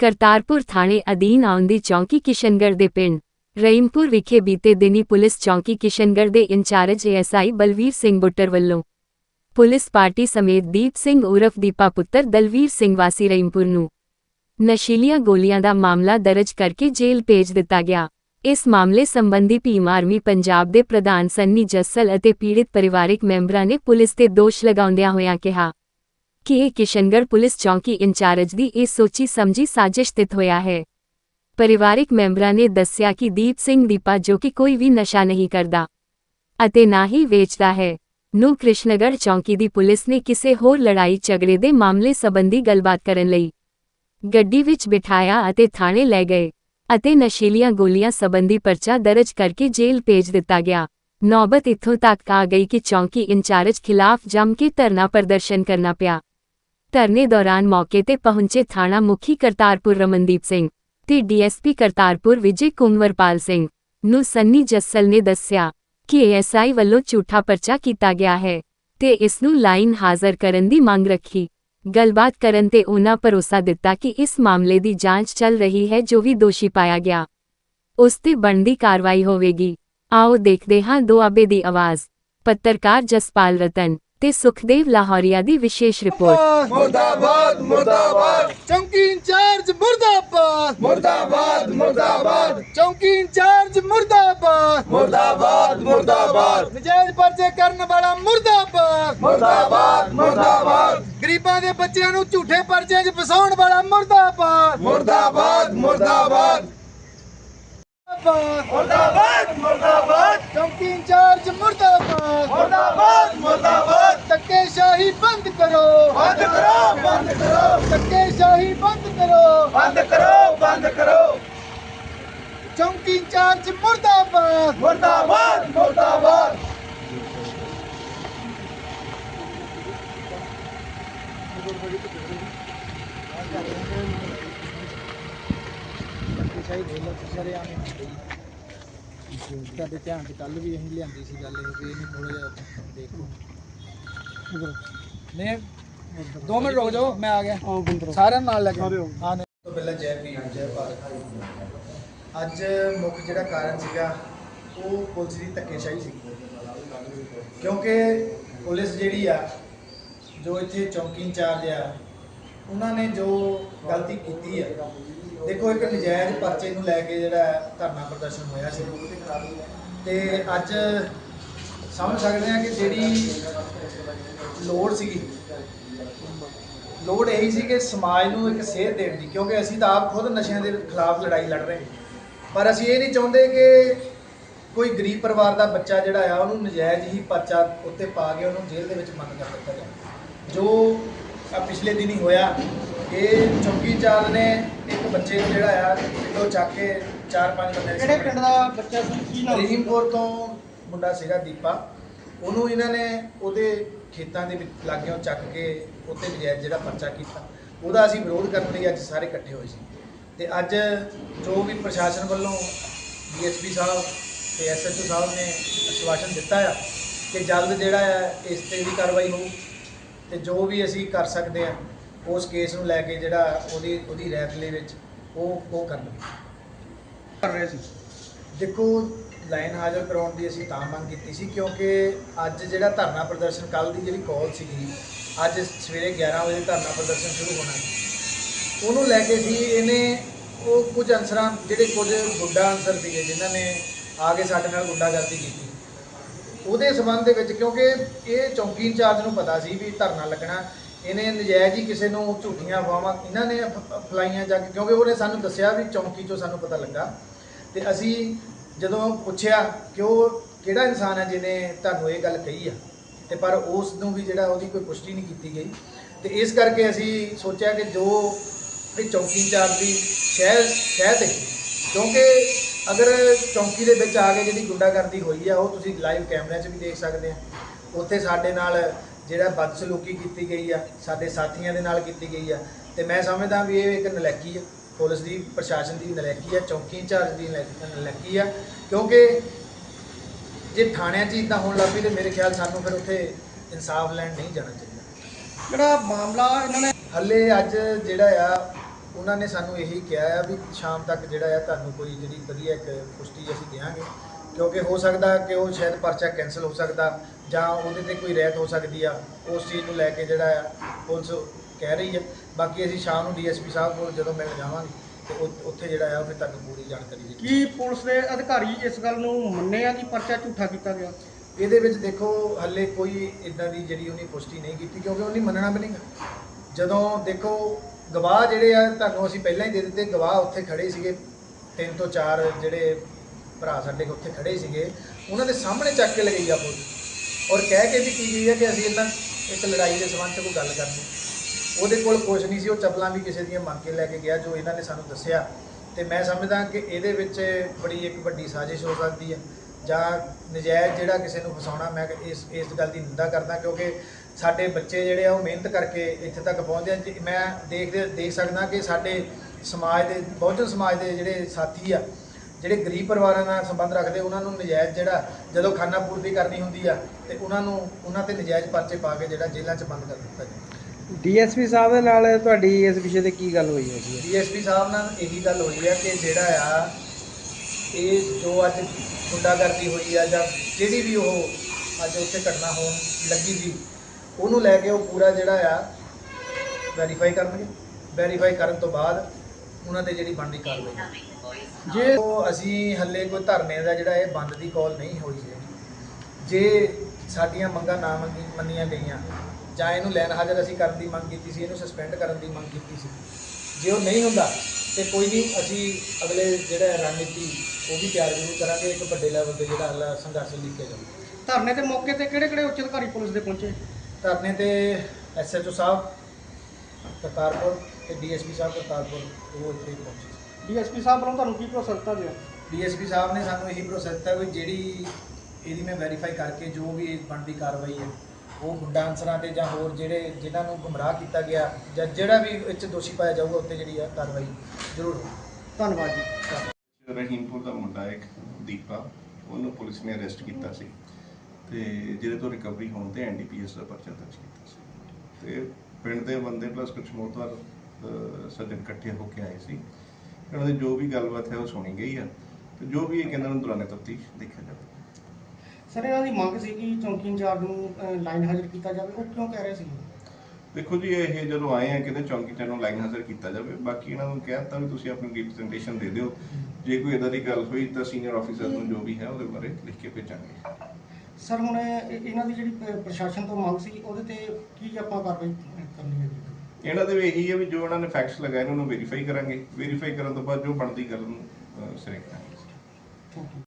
ਕਰਤਾਰਪੁਰ ਥਾਣੇ ਅਧੀਨ ਆਉਂਦੀ ਚੌਂਕੀ ਕਿਸ਼ਨਗੜ੍ਹ ਦੇ ਪਿੰਡ ਰਹੀਮਪੁਰ ਵਿਖੇ ਬੀਤੇ ਦਿਨੀ ਪੁਲਿਸ ਚੌਂਕੀ ਕਿਸ਼ਨਗੜ੍ਹ ਦੇ ਇੰਚਾਰਜ ਏਐਸਆਈ ਬਲਵੀਰ ਸਿੰਘ ਬੁੱਟਰ ਵੱਲੋਂ ਪੁਲਿਸ ਪਾਰਟੀ ਸਮੇਤ ਦੀਪ ਸਿੰਘ ਉਰਫ ਦੀਪਾ ਪੁੱਤਰ ਦਲਵੀਰ ਸਿੰਘ ਵਾਸੀ ਰਹੀਮਪੁਰ ਨੂੰ ਨਸ਼ੀਲੀਆਂ ਗੋਲੀਆਂ ਦਾ ਮਾਮਲਾ ਦਰਜ ਕਰਕੇ ਜੇਲ੍ਹ ਭੇਜ ਦਿੱਤਾ ਗਿਆ। ਇਸ ਮਾਮਲੇ ਸੰਬੰਧੀ ਭੀਮ ਆਰਮੀ ਪੰਜਾਬ ਦੇ ਪ੍ਰਧਾਨ ਸੰਨੀ ਜੱਸਲ ਅਤੇ ਪੀੜਿਤ ਪਰਿਵਾਰਕ ਮੈਂਬਰਾਂ ਨੇ ਪੁਲਿਸ ਤੇ ਦੋਸ਼ ਲਗਾਉਂਦਿਆਂ ਹੋਇਆਂ ਕਿਹਾ। ਕਿ ਇਹ ਕਿਸ਼ਨਗੜ੍ਹ ਪੁਲਿਸ ਚੌਂਕੀ ਇੰਚਾਰਜ ਦੀ ਇਹ ਸੋਚੀ ਸਮਝੀ ਸਾਜ਼ਿਸ਼ ਤਿਤ ਹੋਇਆ ਹੈ ਪਰਿਵਾਰਕ ਮੈਂਬਰਾਂ ਨੇ ਦੱਸਿਆ ਕਿ ਦੀਪ ਸਿੰਘ ਦੀਪਾ ਜੋ ਕਿ ਕੋਈ ਵੀ ਨਸ਼ਾ ਨਹੀਂ ਕਰਦਾ ਅਤੇ ਨਾ ਹੀ ਵੇਚਦਾ ਹੈ ਨੂੰ ਕ੍ਰਿਸ਼ਨਗੜ੍ਹ ਚੌਂਕੀ ਦੀ ਪੁਲਿਸ ਨੇ ਕਿਸੇ ਹੋਰ ਲੜਾਈ ਝਗੜੇ ਦੇ ਮਾਮਲੇ ਸੰਬੰਧੀ ਗੱਲਬਾਤ ਕਰਨ ਲਈ ਗੱਡੀ ਵਿੱਚ ਬਿਠਾਇਆ ਅਤੇ ਥਾਣੇ ਲੈ ਗਏ ਅਤੇ ਨਸ਼ੀਲੀਆਂ ਗੋਲੀਆਂ ਸੰਬੰਧੀ ਪਰਚਾ ਦਰਜ ਕਰਕੇ ਜੇਲ੍ਹ ਭੇਜ ਦਿੱਤਾ ਗਿਆ ਨੌਬਤ ਇੱਥੋਂ ਤੱਕ ਆ ਗਈ ਕਿ ਚੌਂਕੀ ਇੰਚਾਰਜ ਖਿਲਾਫ ਜੰਮ ਕੇ ਧਰਨਾ ਪ੍ਰਦਰਸ਼ਨ ਕਰਨਾ ਪਿਆ ਧਰਨੇ ਦੌਰਾਨ ਮੌਕੇ ਤੇ ਪਹੁੰਚੇ ਥਾਣਾ ਮੁਖੀ ਕਰਤਾਰਪੁਰ ਰਮਨਦੀਪ ਸਿੰਘ ਤੇ ਡੀਐਸਪੀ ਕਰਤਾਰਪੁਰ ਵਿਜੇ ਕੁੰਵਰਪਾਲ ਸਿੰਘ ਨੂੰ ਸੰਨੀ ਜੱਸਲ ਨੇ ਦੱਸਿਆ ਕਿ ਏਐਸਆਈ ਵੱਲੋਂ ਝੂਠਾ ਪਰਚਾ ਕੀਤਾ ਗਿਆ ਹੈ ਤੇ ਇਸ ਨੂੰ ਲਾਈਨ ਹਾਜ਼ਰ ਕਰਨ ਦੀ ਮੰਗ ਰੱਖੀ। ਗੱਲਬਾਤ ਕਰਨ ਤੇ ਉਹਨਾਂ ਭਰੋਸਾ ਦਿੱਤਾ ਕਿ ਇਸ ਮਾਮਲੇ ਦੀ ਜਾਂਚ ਚੱਲ ਰਹੀ ਹੈ ਜੋ ਵੀ ਦੋਸ਼ੀ ਪਾਇਆ ਗਿਆ। ਉਸ ਤੇ ਬਣਦੀ ਕਾਰਵਾਈ ਹੋਵੇਗੀ। ਆਓ ਦੇਖਦੇ ਹਾਂ ਦੁਆਬੇ ਦੀ ਆਵਾਜ਼। ਪੱਤਰਕਾਰ ਜਸਪਾਲ ਰਤਨ। ਤੇ ਸੁਖਦੇਵ ਲਾਹੌਰੀਆ ਦੀ ਵਿਸ਼ੇਸ਼ ਰਿਪੋਰਟ। ਮੁਰਦਾਬਾਦ ਮੁਰਦਾਬਾਦ। ਚੌਂਕੀ ਇੰਚਾਰਜ ਮੁਰਦਾਬਾਦ। ਮੁਰਦਾਬਾਦ ਮੁਰਦਾਬਾਦ। ਚੌਂਕੀ ਇੰਚਾਰਜ ਮੁਰਦਾਬਾਦ। ਮੁਰਦਾਬਾਦ ਮੁਰਦਾਬਾਦ। ਨਜਾਇਜ਼ ਪਰਚੇ ਕਰਨ ਵਾਲਾ ਮੁਰਦਾਬਾਦ। ਮੁਰਦਾਬਾਦ ਮੁਰਦਾਬਾਦ। ਗਰੀਬਾਂ ਦੇ ਬੱਚਿਆਂ ਨੂੰ ਝੂਠੇ ਪਰਚਿਆਂ 'ਚ ਫਸਾਉਣ ਵਾਲਾ ਮੁਰਦਾਬਾਦ। ਮੁਰਦਾਬਾਦ ਮੁਰਦਾਬਾਦ। ਮੁਰਦਾਬਾਦ ਮੁਰਦਾਬਾਦ। ਮੁਰਦਾਬਾਦ ਚੌਂਕੀ ਇੰਚਾਰਜ ਮੁਰਦਾਬਾਦ। ਮੁਰਦਾਬਾਦ ਮੁਰਦਾਬਾਦ। ਧੱਕੇਸ਼ਾਹੀ ਬੰਦ ਕਰੋ। ਬੰਦ ਕਰੋ ਬੰਦ ਕਰੋ। ਧੱਕੇਸ਼ਾਹੀ ਬੰਦ ਕਰੋ। ਬੰਦ ਕਰੋ ਬੰਦ ਕਰੋ। ਚੌਂਕੀ ਇੰਚਾਰਜ ਮੁਰਦਾਬਾਦ। ਮੁਰਦਾਬਾਦ ਮੁਰਦਾਬਾਦ। ਸ਼ਾਹੀ ਵੇਲਾ ਸਾਰੇ ਆਨੇ ਤੁਹਾਡੇ ਧਿਆਨ ਚ ਕੱਲ ਵੀ ਅਸੀਂ ਲਿਆਂਦੀ ਸੀ ਗੱਲ ਇਹ ਵੀ ਇਹਨੂੰ ਥੋੜਾ ਜਿਹਾ ਦੇਖੋ। ਨੇ ਦੋ ਮਿੰਟ ਰੁਕ ਜਾਓ ਮੈਂ ਆ ਗਿਆ। ਸਾਰਿਆਂ ਨੂੰ ਨਾਲ ਲੈ ਕੇ ਹਾਂ ਤੋਂ ਪਹਿਲਾਂ ਜੈ ਭੀਮ ਜੈ ਭਾਰਤ ਅੱਜ ਮੁੱਖ ਜਿਹੜਾ ਕਾਰਨ ਸੀਗਾ ਉਹ ਪੁਲਿਸ ਦੀ ਧੱਕੇਸ਼ਾਹੀ ਸੀ। ਕਿਉਂਕਿ ਪੁਲਿਸ ਜਿਹੜੀ ਆ ਜੋ ਇੱਥੇ ਚੌਂਕੀ ਇੰਚਾਰਜ ਆ ਉਹਨਾਂ ਨੇ ਜੋ ਗਲਤੀ ਕੀਤੀ ਆ ਦੇਖੋ ਇੱਕ ਨਜਾਇਜ਼ ਪਰਚੇ ਨੂੰ ਲੈ ਕੇ ਜਿਹੜਾ ਧਰਨਾ ਪ੍ਰਦਰਸ਼ਨ ਹੋਇਆ ਸੀ। ਤੇ ਅੱਜ ਸਮਝ ਸਕਦੇ ਆ ਕਿ ਜਿਹੜੀ ਲੋੜ ਸੀਗੀ। ਲੋੜ ਇਹੀ ਸੀ ਕਿ ਸਮਾਜ ਨੂੰ ਇੱਕ ਸੇਧ ਦੇਣ ਦੀ ਕਿਉਂਕਿ ਅਸੀਂ ਤਾਂ ਆਪ ਖੁਦ ਨਸ਼ਿਆਂ ਦੇ ਖਿਲਾਫ ਲੜਾਈ ਲੜ ਰਹੇ ਹਾਂ। ਪਰ ਅਸੀਂ ਇਹ ਨਹੀਂ ਚਾਹੁੰਦੇ ਕਿ ਕੋਈ ਗਰੀਬ ਪਰਿਵਾਰ ਦਾ ਬੱਚਾ ਜਿਹੜਾ ਆ ਉਹਨੂੰ ਨਜਾਇਜ਼ ਹੀ ਪਰਚਾ ਉੱਤੇ ਪਾ ਕੇ ਉਹਨੂੰ ਜੇਲ੍ਹ ਦੇ ਵਿੱਚ ਬੰਦ ਕਰ ਦਿੱਤਾ ਜਾਏ ਜੋ ਆ ਪਿਛਲੇ ਦਿਨੀ ਹੋਇਆ ਇਹ ਚੌਕੀ ਚਾਰ ਨੇ ਇੱਕ ਬੱਚੇ ਨੂੰ ਜਿਹੜਾ ਆ ਪਿੰਡੋਂ ਚੱਕ ਕੇ ਚਾਰ ਪੰਜ ਬੰਦੇ ਕਿਹੜੇ ਪਿੰਡ ਦਾ ਬੱਚਾ ਸੀ? ਕੀ ਨਾਮ ਰਹੀਮਪੁਰ ਤੋਂ ਮੁੰਡਾ ਸੀਗਾ ਦੀਪਾ। ਉਹਨੂੰ ਇਹਨਾਂ ਨੇ ਉਹਦੇ ਖੇਤਾਂ ਦੇ ਵਿੱਚ ਲਾਗਿਓਂ ਚੱਕ ਕੇ ਉੱਤੇ ਨਜਾਇਜ਼ ਜਿਹੜਾ ਪਰਚਾ ਕੀਤਾ। ਉਹਦਾ ਅਸੀਂ ਵਿਰੋਧ ਕਰਨ ਲਈ ਅੱਜ ਸਾਰੇ ਇਕੱਠੇ ਹੋਏ ਸੀ। ਤੇ ਅੱਜ ਜੋ ਵੀ ਪ੍ਰਸ਼ਾਸਨ ਵੱਲੋਂ ਡੀਐਸਪੀ ਸਾਹਿਬ ਤੇ ਐਸਐਚਓ ਸਾਹਿਬ ਨੇ ਆਸ਼ਵਾਸਨ ਦਿੱਤਾ ਆ ਕਿ ਜਲਦ ਜਿਹੜਾ ਆ ਇਸ ਤੇ ਵੀ ਕਾਰਵਾਈ ਹੋਊ ਤੇ ਜੋ ਵੀ ਅਸੀਂ ਕਰ ਸਕਦੇ ਆ ਉਸ ਕੇਸ ਨੂੰ ਲੈ ਕੇ ਜਿਹੜਾ ਉਹਦੀ ਉਹਦੀ ਰੈਤ ਲਈ ਵਿੱਚ ਉਹ ਉਹ ਕਰਨਗੇ ਕਰ ਰਹੇ ਸੀ। ਦੇਖੋ ਲਾਈਨ ਹਾਜ਼ਰ ਕਰਾਉਣ ਦੀ ਅਸੀਂ ਤਾਂ ਮੰਗ ਕੀਤੀ ਸੀ, ਕਿਉਂਕਿ ਅੱਜ ਜਿਹੜਾ ਧਰਨਾ ਪ੍ਰਦਰਸ਼ਨ ਕੱਲ ਦੀ ਜਿਹੜੀ ਕਾਲ ਸੀਗੀ, ਅੱਜ ਸਵੇਰੇ 11 ਵਜੇ ਧਰਨਾ ਪ੍ਰਦਰਸ਼ਨ ਸ਼ੁਰੂ ਹੋਣਾ ਸੀ। ਉਹਨੂੰ ਲੈ ਕੇ ਸੀ, ਇਹਨੇ ਉਹ ਕੁਝ ਅਨਸਰਾਂ, ਜਿਹੜੇ ਕੁਝ ਗੁੱਡਾ ਅਨਸਰ ਸੀਗੇ, ਜਿਨ੍ਹਾਂ ਨੇ ਆ ਕੇ ਸਾਡੇ ਨਾਲ ਗੁੰਡਾਗਰਦੀ ਕੀਤੀ। ਉਹਦੇ ਸਬੰਧ ਦੇ ਵਿੱਚ, ਕਿਉਂਕਿ ਇਹ ਚੌਂਕੀ ਇੰਚਾਰਜ ਨੂੰ ਪਤਾ ਸੀ ਵੀ ਧਰਨਾ ਲੱਗਣਾ, ਇਹਨੇ ਨਜਾਇਜ਼ ਹੀ ਕਿਸੇ ਨੂੰ ਝੂਠੀਆਂ ਅਫਵਾਹਾਂ, ਇਹਨਾਂ ਨੇ ਫ- ਫਲਾਈਆਂ ਜਾ ਕੇ, ਕਿਉਂਕਿ ਉਹਨੇ ਸਾਨੂੰ ਦੱਸਿਆ ਵੀ ਚੌਂਕੀ 'ਚੋਂ ਸਾਨੂੰ ਪਤਾ ਲੱਗਾ। ਤੇ ਅਸੀਂ ਜਦੋਂ ਪੁੱਛਿਆ ਕਿ ਉਹ ਕਿਹੜਾ ਇਨਸਾਨ ਹੈ ਜਿਹਨੇ ਤੁਹਾਨੂੰ ਇਹ ਗੱਲ ਕਹੀ ਆ? ਤੇ ਪਰ ਉਸ ਨੂੰ ਵੀ ਜਿਹੜਾ ਉਹਦੀ ਕੋਈ ਪੁਸ਼ਟੀ ਨਹੀਂ ਕੀਤੀ ਗਈ। ਤੇ ਇਸ ਕਰਕੇ ਅਸੀਂ ਸੋਚਿਆ ਕਿ ਜੋ ਇਹ ਚੌਂਕੀ ਇੰਚਾਰਜ ਦੀ ਸ਼ਹਿਰ ਸ਼ਹਿਰ 'ਤੇ, ਕਿਉਂਕਿ ਅਗਰ ਚੌਂਕੀ ਦੇ ਵਿੱਚ ਆ ਕੇ ਜਿਹੜੀ ਗੁੰਡਾਗਰਦੀ ਹੋਈ ਆ, ਉਹ ਤੁਸੀਂ ਲਾਈਵ ਕੈਮਰਿਆਂ 'ਚ ਵੀ ਦੇਖ ਸਕਦੇ ਆ। ਉੱਥੇ ਸਾਡੇ ਨਾਲ ਜਿਹੜਾ ਬਦਸਲੂਕੀ ਕੀਤੀ ਗਈ ਆ, ਸਾਡੇ ਸਾਥੀਆਂ ਦੇ ਨਾਲ ਕੀਤੀ ਗਈ ਆ। ਤੇ ਮੈਂ ਸਮਝਦਾ ਵੀ ਇਹ ਇੱਕ ਨਲੈਕੀ ਆ। ਪੁਲਿਸ ਦੀ ਪ੍ਰਸ਼ਾਸਨ ਦੀ ਨਲੈਕੀ ਆ ਚੌਂਕੀ ਇੰਚਾਰਜ ਦੀ ਨਲੈ- ਨਲੈਕੀ ਆ। ਕਿਉਂਕਿ ਜੇ ਥਾਣਿਆਂ 'ਚ ਇਦਾਂ ਹੋਣ ਲੱਗ ਪਈ ਤੇ ਮੇਰੇ ਖਿਆਲ ਸਾਨੂੰ ਫਿਰ ਉੱਥੇ ਇਨਸਾਫ ਲੈਣ ਨਹੀਂ ਜਾਣਾ ਚਾਹੀਦਾ। ਜਿਹੜਾ ਮਾਮਲਾ ਇਹਨਾਂ ਨੇ ਹੱਲੇ ਅੱਜ ਜਿਹੜਾ ਆ ਉਹਨਾਂ ਨੇ ਸਾਨੂੰ ਇਹੀ ਕਿਹਾ ਆ ਵੀ ਸ਼ਾਮ ਤੱਕ ਜਿਹੜਾ ਆ ਤੁਹਾਨੂੰ ਕੋਈ ਜਿਹੜੀ ਵਧੀਆ ਇੱਕ ਪੁਸ਼ਟੀ ਅਸੀਂ ਦੇਵਾਂਗੇ ਕਿਉਂਕਿ ਹੋ ਸਕਦਾ ਕਿ ਉਹ ਸ਼ਾਇਦ ਪਰਚਾ ਕੈਨਸਲ ਹੋ ਸਕਦਾ ਜਾਂ ਉਹਦੇ ਤੇ ਕੋਈ ਰਹਿਤ ਹੋ ਸਕਦੀ ਆ ਉਸ ਚੀਜ਼ ਨੂੰ ਲੈ ਕੇ ਜਿਹੜਾ ਆ ਪੁਲਿਸ ਕਹਿ ਰਹੀ ਹੈ। ਬਾਕੀ ਅਸੀਂ ਸ਼ਾਮ ਨੂੰ ਡੀਐਸਪੀ ਸਾਹਿਬ ਕੋਲ ਜਦੋਂ ਮਿਲਣ ਜਾਵਾਂਗੇ ਤੇ ਉ- ਉੱਥੇ ਜਿਹੜਾ ਆ ਉਹ ਫਿਰ ਤੁਹਾਨੂੰ ਪੂਰੀ ਜਾਣਕਾਰੀ ਦੇ ਕੀ ਪੁਲਿਸ ਦੇ ਅਧਿਕਾਰੀ ਇਸ ਗੱਲ ਨੂੰ ਮੰਨੇ ਆ ਕਿ ਪਰਚਾ ਝੂਠਾ ਕੀਤਾ ਗਿਆ? ਇਹਦੇ ਵਿੱਚ ਦੇਖੋ ਹੱਲੇ ਕੋਈ ਇਦਾਂ ਦੀ ਜਿਹੜੀ ਉਹਨੇ ਪੁਸ਼ਟੀ ਨਹੀਂ ਕੀਤੀ ਕਿਉਂਕਿ ਉਹਨੇ ਮੰਨਣਾ ਵੀ ਨਹੀਂਗਾ। ਜਦੋਂ ਦੇਖੋ ਗਵਾਹ ਜਿਹੜੇ ਆ ਤੁਹਾਨੂੰ ਅਸੀਂ ਪਹਿਲਾਂ ਹੀ ਦੇ ਦਿੱਤੇ ਗਵਾਹ ਉੱਥੇ ਖੜੇ ਸੀਗੇ। ਤਿੰਨ ਤੋਂ ਚਾਰ ਜਿਹੜੇ ਭਰਾ ਸਾਡੇ ਉੱਥੇ ਖੜੇ ਸੀਗੇ ਉਹਨਾਂ ਦੇ ਸਾਹਮਣੇ ਚੱਕ ਕੇ ਲਗਾਈ ਆ ਪੁਲਿਸ। ਔਰ ਕਹਿ ਕੇ ਵੀ ਕੀ ਗਈ ਹੈ ਕਿ ਅਸੀਂ ਇਹਨਾਂ ਇੱਕ ਲੜਾਈ ਦੇ ਸੰਬੰਧ 'ਚ ਕੋਈ ਗੱਲ ਕਰਨੀ। ਉਹਦੇ ਕੋਲ ਕੁਝ ਨਹੀਂ ਸੀ, ਉਹ ਚੱਪਲਾਂ ਵੀ ਕਿਸੇ ਦੀਆਂ ਮੰਗ ਕੇ ਲੈ ਕੇ ਗਿਆ, ਜੋ ਇਹਨਾਂ ਨੇ ਸਾਨੂੰ ਦੱਸਿਆ। ਤੇ ਮੈਂ ਸਮਝਦਾ ਕਿ ਇਹਦੇ ਵਿੱਚ ਬੜੀ ਇੱਕ ਵੱਡੀ ਸਾਜ਼ਿਸ਼ ਹੋ ਸਕਦੀ ਹੈ। ਜਾਂ ਨਜਾਇਜ਼ ਜਿਹੜਾ ਕਿਸੇ ਨੂੰ ਫਸਾਉਣਾ, ਮੈਂ ਇਸ ਇਸ ਗੱਲ ਦੀ ਨਿੰਦਾ ਕਰਦਾ, ਕਿਉਂਕਿ ਸਾਡੇ ਬੱਚੇ ਜਿਹੜੇ ਆ, ਉਹ ਮਿਹਨਤ ਕਰਕੇ ਇੱਥੇ ਤੱਕ ਪਹੁੰਚਦੇ ਆ। ਜੇ- ਮੈਂ ਦੇਖਦੇ, ਦੇਖ ਸਕਦਾ ਕਿ ਸਾਡੇ ਸਮਾਜ ਦੇ, ਬਹੁਜਨ ਸਮਾਜ ਦੇ ਜਿਹੜੇ ਸਾਥੀ ਆ, ਜਿਹੜੇ ਗਰੀਬ ਪਰਿਵਾਰਾਂ ਨਾਲ ਸੰਬੰਧ ਰੱਖਦੇ, ਉਹਨਾਂ ਨੂੰ ਨਜਾਇਜ਼ ਜਿਹੜਾ, ਜਦੋਂ ਖਾਨਾ ਪੂਰਤੀ ਕਰਨੀ ਹੁੰਦੀ ਆ, ਤੇ ਉਹਨਾਂ ਨੂੰ, ਉਹਨਾਂ ਤੇ ਨਜਾਇਜ਼ ਪਰਚੇ ਪਾ ਕੇ ਜਿਹੜਾ ਜੇਲ੍ਹਾਂ 'ਚ ਬੰਦ ਕਰ ਦਿੱਤਾ ਜਾਂਦਾ ਡੀਐਸਪੀ ਸਾਹਿਬ ਦੇ ਨਾਲ ਤੁਹਾਡੀ ਇਸ ਵਿਸ਼ੇ ਤੇ ਕੀ ਗੱਲ ਹੋਈ ਹੈ ਜੀ? ਡੀਐਸਪੀ ਸਾਹਿਬ ਨਾਲ ਇਹੀ ਗੱਲ ਹੋਈ ਹੈ ਕਿ ਜਿਹੜਾ ਆ, ਇਹ ਜੋ ਅੱਜ ਗੁੰਡਾਗਰਦੀ ਹੋਈ ਆ ਜਾਂ ਜਿਹੜੀ ਵੀ ਉਹ ਅੱਜ ਉੱਥੇ ਘਟਨਾ ਹੋਣ ਲੱਗੀ ਸੀ, ਉਹਨੂੰ ਲੈ ਕੇ ਉਹ ਪੂਰਾ ਜਿਹੜਾ ਆ ਵੈਰੀਫਾਈ ਕਰਨਗੇ। ਵੈਰੀਫਾਈ ਕਰਨ ਤੋਂ ਬਾਅਦ ਉਹਨਾਂ ਤੇ ਜਿਹੜੀ ਬਣਦੀ ਕਾਰਵਾਈ। ਜੇ ਉਹ ਅਸੀਂ ਹੱਲੇ ਕੋਈ ਧਰਨੇ ਦਾ ਜਿਹੜਾ ਇਹ ਬੰਦ ਦੀ ਕਾਲ ਨਹੀਂ ਹੋਈ ਹੈ, ਜੇ ਸਾਡੀਆਂ ਮੰਗਾਂ ਨਾ ਮੰਨੀਆਂ ਗਈਆਂ ਜਾਂ ਇਹਨੂੰ ਲੈਣ ਹਾਜ਼ਰ ਅਸੀਂ ਕਰਨ ਦੀ ਮੰਗ ਕੀਤੀ ਸੀ ਇਹਨੂੰ ਸਸਪੈਂਡ ਕਰਨ ਦੀ ਮੰਗ ਕੀਤੀ ਸੀ। ਜੇ ਉਹ ਨਹੀਂ ਹੁੰਦਾ ਤੇ ਕੋਈ ਨਹੀਂ ਅਸੀਂ ਅਗਲੇ ਜਿਹੜਾ ਰਣਨੀਤੀ ਉਹ ਵੀ ਤਿਆਰ ਜ਼ਰੂਰ ਕਰਾਂਗੇ ਇੱਕ ਵੱਡੇ ਲੈਵਲ ਤੇ ਜਿਹੜਾ ਅਗਲਾ ਸੰਘਰਸ਼ ਲਿਖਿਆ ਜਾਊਗਾ ਧਰਨੇ ਦੇ ਮੌਕੇ ਤੇ ਕਿਹੜੇ ਕਿਹੜੇ ਉੱਚ ਅਧਿਕਾਰੀ ਪੁਲਿਸ ਦੇ ਪਹੁੰਚੇ? ਧਰਨੇ ਤੇ ਐਸਐਚਓ ਸਾਹਿਬ ਕਰਤਾਰਪੁਰ ਤੇ ਡੀਐਸਪੀ ਸਾਹਿਬ ਕਰਤਾਰਪੁਰ ਉਹ ਇੱਥੇ ਪਹੁੰਚੇ। ਡੀਐਸਪੀ ਸਾਹਿਬ ਵੱਲੋਂ ਤੁਹਾਨੂੰ ਕੀ ਭਰੋਸਾ ਦਿੱਤਾ ਗਿਆ? ਡੀਐਸਪੀ ਸਾਹਿਬ ਨੇ ਸਾਨੂੰ ਇਹੀ ਭਰੋਸਾ ਦਿੱਤਾ ਵੀ ਜਿਹੜੀ ਇਹਦੀ ਮੈਂ ਵੈਰੀਫਾਈ ਕਰਕੇ ਜੋ ਵੀ ਬਣਦੀ ਕਾਰਵਾਈ ਹੈ ਉਹ ਗੁੰਡਾ ਅਨਸਰਾਂ ਤੇ ਜਾਂ ਹੋਰ ਜਿਹੜੇ ਜਿਨ੍ਹਾਂ ਨੂੰ ਗੁੰਮਰਾਹ ਕੀਤਾ ਗਿਆ ਜਾਂ ਜਿਹੜਾ ਵੀ ਇਹ 'ਚ ਦੋਸ਼ੀ ਪਾਇਆ ਜਾਊਗਾ ਉੱਤੇ ਜਿਹੜੀ ਆ ਕਾਰਵਾਈ ਜ਼ਰੂਰ ਹੋਊਗੀ। ਧੰਨਵਾਦ ਜੀ। ਰਹੀਮਪੁਰ ਦਾ ਮੁੰਡਾ ਇੱਕ ਦੀਪਾ ਉਹਨੂੰ ਪੁਲਿਸ ਨੇ ਅਰੈਸਟ ਕੀਤਾ ਸੀ ਤੇ ਜਿਹਦੇ ਤੋਂ ਰਿਕਵਰੀ ਹੋਣ ਤੇ ਐਨਡੀਪੀਐਸ ਦਾ ਪਰਚਾ ਦਰਜ ਕੀਤਾ ਸੀ। ਤੇ ਪਿੰਡ ਦੇ ਬੰਦੇ ਪਲੱਸ ਕੁਝ ਮੋਤਵਰ ਸੱਜਣ ਇਕੱਠੇ ਹੋ ਕੇ ਆਏ ਸੀ। ਉਹਨਾਂ ਦੀ ਜੋ ਵੀ ਗੱਲਬਾਤ ਹੈ ਉਹ ਸੁਣੀ ਗਈ ਆ। ਤੇ ਜੋ ਵੀ ਇਹ ਕਹਿੰਦੇ ਨੂੰ ਦੌਰਾਨੇ ਤਫਤੀਸ਼ ਦੇਖਿਆ ਜਾਵੇ। ਸਰ ਇਹਨਾਂ ਦੀ ਮੰਗ ਸੀ ਕਿ ਚੌਂਕੀ ਇੰਚਾਰਜ ਨੂੰ ਅਹ, ਲਾਈਨ ਹਾਜ਼ਰ ਕੀਤਾ ਜਾਵੇ। ਉਹ ਕਿਉਂ ਕਹਿ ਰਹੇ ਸੀ? ਦੇਖੋ ਜੀ ਇਹ ਜਦੋਂ ਆਏ ਆ ਕਿਤੇ ਚੌਂਕੀ ਚ ਨੂੰ ਲਾਈਨ ਹਾਜ਼ਰ ਕੀਤਾ ਜਾਵੇ। ਬਾਕੀ ਇਹਨਾਂ ਨੂੰ ਕਹਿ ਦਿੱਤਾ ਵੀ ਤੁਸੀਂ ਆਪਣੀ ਰਿਪਰੈਜ਼ੈਂਟੇਸ਼ਨ ਦੇ ਦਿਓ। ਜੇ ਕੋਈ ਇਦਾਂ ਦੀ ਗੱਲ ਹੋਈ ਤਾਂ ਸੀਨੀਅਰ ਆਫੀਸਰ ਨੂੰ ਜੋ ਵੀ ਹੈ ਉਹਦੇ ਬਾਰੇ ਲਿਖ ਕੇ ਭੇਜਾਂਗੇ। ਸਰ ਹੁਣ ਇਹ- ਇਹਨਾਂ ਦੀ ਜਿਹੜੀ ਪ- ਪ੍ਰਸ਼ਾਸਨ ਤੋਂ ਮੰਗ ਸੀ ਉਹਦੇ ਤੇ ਕੀ ਆਪਾਂ ਕਾਰਵਾਈ ਕਰਨੀ ਹੈ? ਇਹਨਾਂ ਦੇ ਵੀ ਇਹੀ ਹੈ ਵੀ ਜੋ ਉਹਨਾਂ ਨੇ ਫੈਕਟਸ ਲਗਾਏ ਨੇ ਉਹਨੂੰ ਵੈਰੀਫਾਈ ਕਰਾਂਗੇ। ਵੈਰੀਫਾਈ ਕਰਨ ਤੋਂ ਬਾਅਦ ਜੋ ਬਣਦੀ ਗੱਲ ਨੂੰ ਸਿਰੇ ਕਰਾਂਗੇ। Thank you